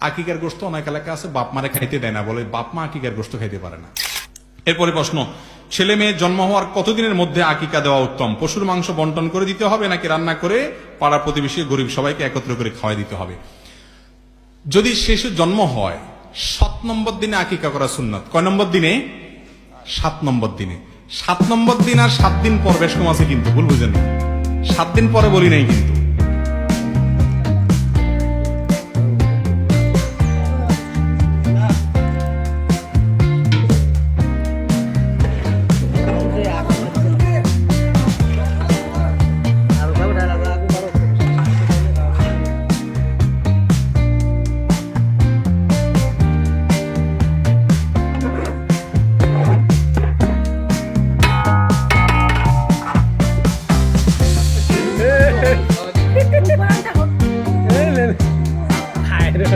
আকিকার গোস্ত অনেক এলাকা আছে, বাপ মারে খাইতে দেয় না বলে বাপ মা আকিকার গোস্ত খাইতে পারে না। এরপরে প্রশ্ন, ছেলে মেয়ে জন্ম হওয়ার কতদিনের মধ্যে আকিকা দেওয়া উত্তম? পশুর মাংস বন্টন করে দিতে হবে নাকি রান্না করে পাড়া প্রতিবেশী গরিব সবাইকে একত্র করে খাওয়াই দিতে হবে? যদি শিশু জন্ম হয়, সাত নম্বর দিনে আকিকা করা সুন্নত। কয় নম্বর দিনে? সাত নম্বর দিনে। সাত নম্বর দিন আর সাত দিন পর, বেশ কম আছে কিন্তু, ভুল বুঝেন সাত দিন পরে বলি নাই কিন্তু। ลูกบ้เขา ถ่ายด้ย